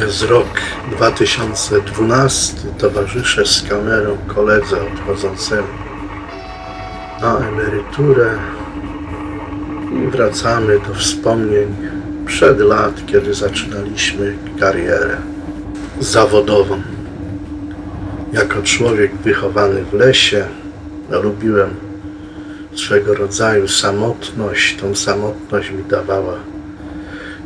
Jest rok 2012. Towarzyszę z kamerą koledze odchodzącemu na emeryturę i wracamy do wspomnień przed lat, kiedy zaczynaliśmy karierę zawodową. Jako człowiek wychowany w lesie, lubiłem swego rodzaju samotność. Tą samotność mi dawała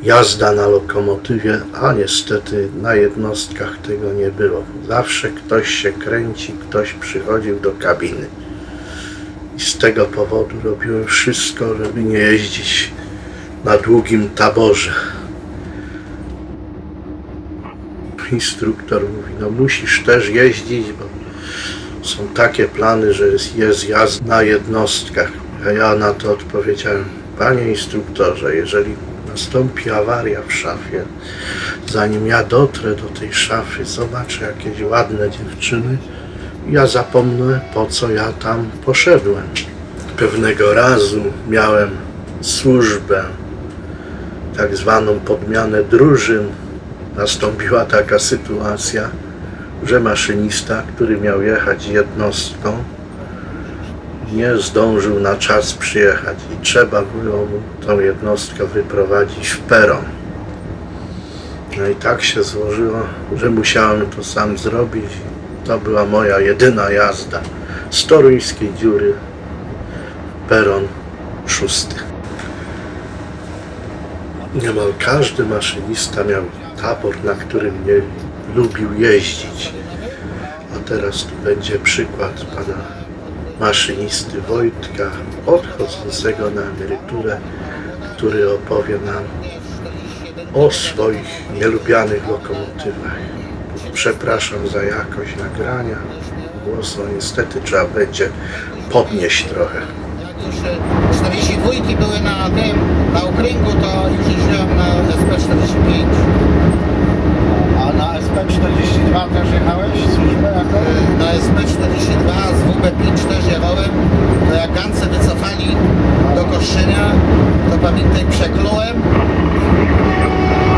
jazda na lokomotywie, a niestety na jednostkach tego nie było. Zawsze ktoś się kręci, ktoś przychodził do kabiny. I z tego powodu robiłem wszystko, żeby nie jeździć na długim taborze. Instruktor mówi, no musisz też jeździć, bo są takie plany, że jest, jest jazda na jednostkach. A ja na to odpowiedziałem, panie instruktorze, jeżeli nastąpi awaria w szafie, zanim ja dotrę do tej szafy, zobaczę jakieś ładne dziewczyny, ja zapomnę po co ja tam poszedłem. Pewnego razu miałem służbę, tak zwaną podmianę drużyn. Nastąpiła taka sytuacja, że maszynista, który miał jechać jednostką, nie zdążył na czas przyjechać i trzeba było tą jednostkę wyprowadzić w peron. No i tak się złożyło, że musiałem to sam zrobić. To była moja jedyna jazda z toruńskiej dziury peron szósty. Niemal każdy maszynista miał tabor, na którym nie lubił jeździć. A teraz tu będzie przykład pana maszynisty Wojtka, odchodzącego na emeryturę, który opowie nam o swoich nielubianych lokomotywach. Przepraszam za jakość nagrania. Głos, no niestety trzeba będzie podnieść trochę. Już 42 były na tym, na okręgu, to już jeździłem na SP45. A na SP42 też jechałeś służbę jako? Na SP42 z WB5 też jechałem, to jak Gance wycofali do Koszczynia, to pamiętaj przeklułem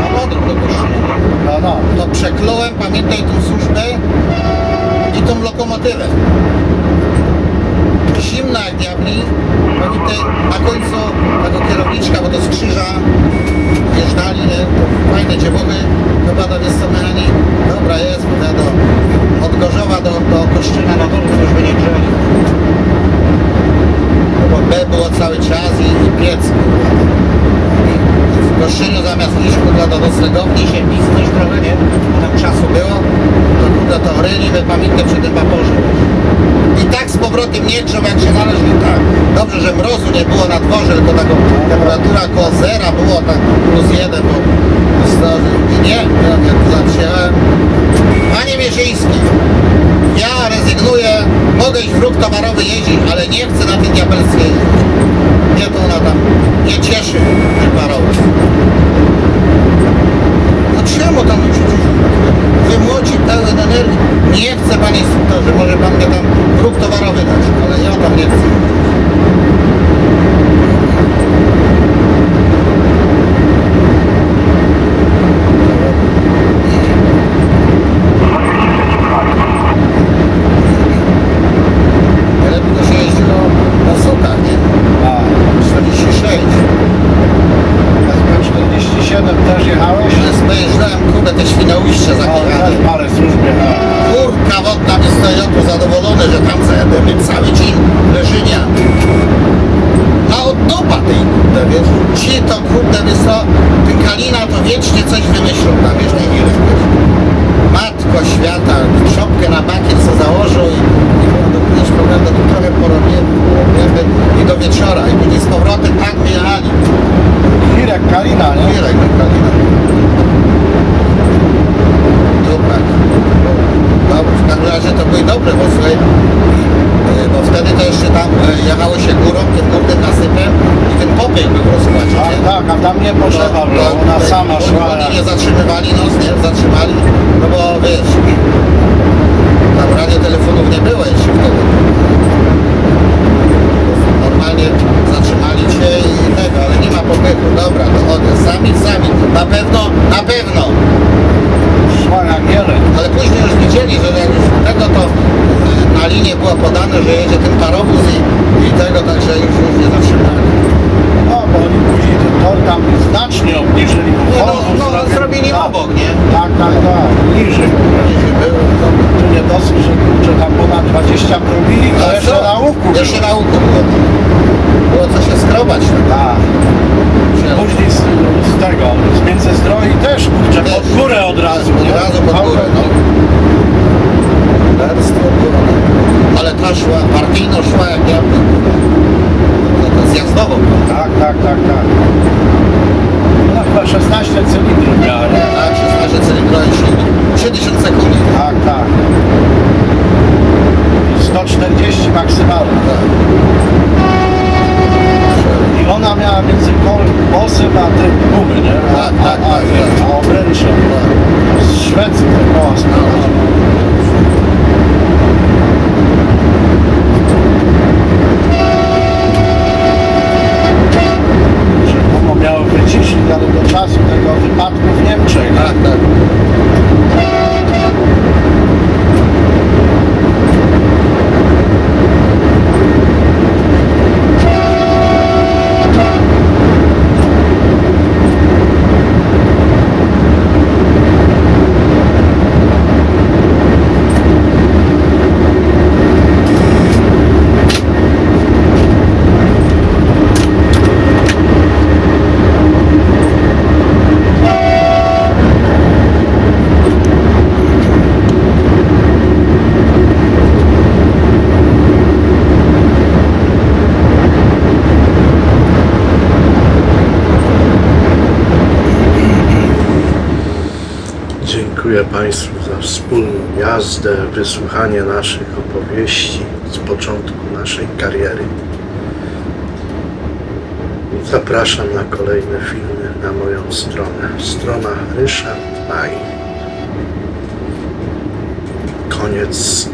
na Bodrum do Koszczynia. No, no. To przeklułem, pamiętaj tą służbę i tą lokomotywę. Zimna jak diabli, pamiętaj na końcu tego kierowniczka, bo to z krzyża wjeżdżali, nie? To fajne dziewuchy, to jest co mechanik. Dobra jest, bo ja do, od Gorzowa do, do Koszczyna na dół, to już by nie grzeli. Bo B było cały czas i, i piec. W Koszczyniu zamiast iść noclegowni się pisnąć trochę, nie? Bo tam czasu było, to kurde to ryli, wy pamiętaj przy tym waporze. I tak z powrotem nie grzał jak się należy tak. Dobrze, że mrozu nie było na dworze, tylko taka temperatura koło zera było tak plus jeden, bo nie, ja zatrzymałem. Panie Mierzyński, ja rezygnuję, mogę iść w ruch towarowy jeździć, ale nie chcę na tej diabelskiej jeździć. Nie to ona tam nie cieszy tych parowów. No czemu tam przecież wy młodzi pełen energii? Nie chcę panie instruktorze, może pan mnie tam w ruch towarowy dać, ale ja tam nie chcę. Lepiej to się jeździło na sukach, nie? A 46. SP47 też jechałeś? Pojeżdżałem, kurde, te świnoujście O, zakładane. też parę służb jechałem. Kurka wodna mi stoi tu zadowolony, że tam zajedziemy cały dzień leżynia. A od dupa tej kurde, wiesz, ci to kurde, wiesz co, ten Kalina to wiecznie coś wymyślą tam, wiesz, nie ile, wiesz. Matko świata, szopkę na bakiet co założył i, i wiesz, prawda, tu trochę porobiłem, jakby, i do wieczora, i później z powrotem tak wyjechali. Hirek Kalina, nie? Do Kalina. jawało się górą, tym górnym nasypem i ten popył był rozkładzie. Tak, tak, a tam nie potrzeba, bo ona sama szła. Oni nie zatrzymywali, no nie zatrzymali, no bo wiesz, tam radiotelefonów nie było jeszcze wtedy. Normalnie zatrzymali cię i tego, ale nie ma popychu. Dobra, to no, sami, sami, na pewno, na pewno. Ale później już widzieli, że jak już tego to y, na linie było podane, że jedzie Tak, tak. Niżej. Tu nie dosyć, że kurczę tam ponad 20 promili, to A jeszcze na łuku. Jeszcze na łuku było. Było co się skrobać. tak. Tak. Później z, z tego, z międzyzdroi też, kurczę, pod górę od razu. Od razu pod górę, no. Lerstwo było. Ale ta szła, partyjno szła jak ja. To, to zjazdowo. Tak, tak, tak, tak. No chyba 16 cylindrów miała, nie? Tak, 16 cylindrowy silnik. 3000 koni. Tak, tak. 140 maksymalnie. Tak. I ona miała między ko- bosem a tym gumy, nie? A, Tak, tak, a, tak. Z Szwecji te koła sprowadzone. Że gumo miało wyciszyć, ale do czasu tego wypadku w Niemczech. Tak, tak. Dziękuję Państwu za wspólną jazdę, wysłuchanie naszych opowieści z początku naszej kariery. Zapraszam na kolejne filmy na moją stronę. Strona Ryszard Maj. Koniec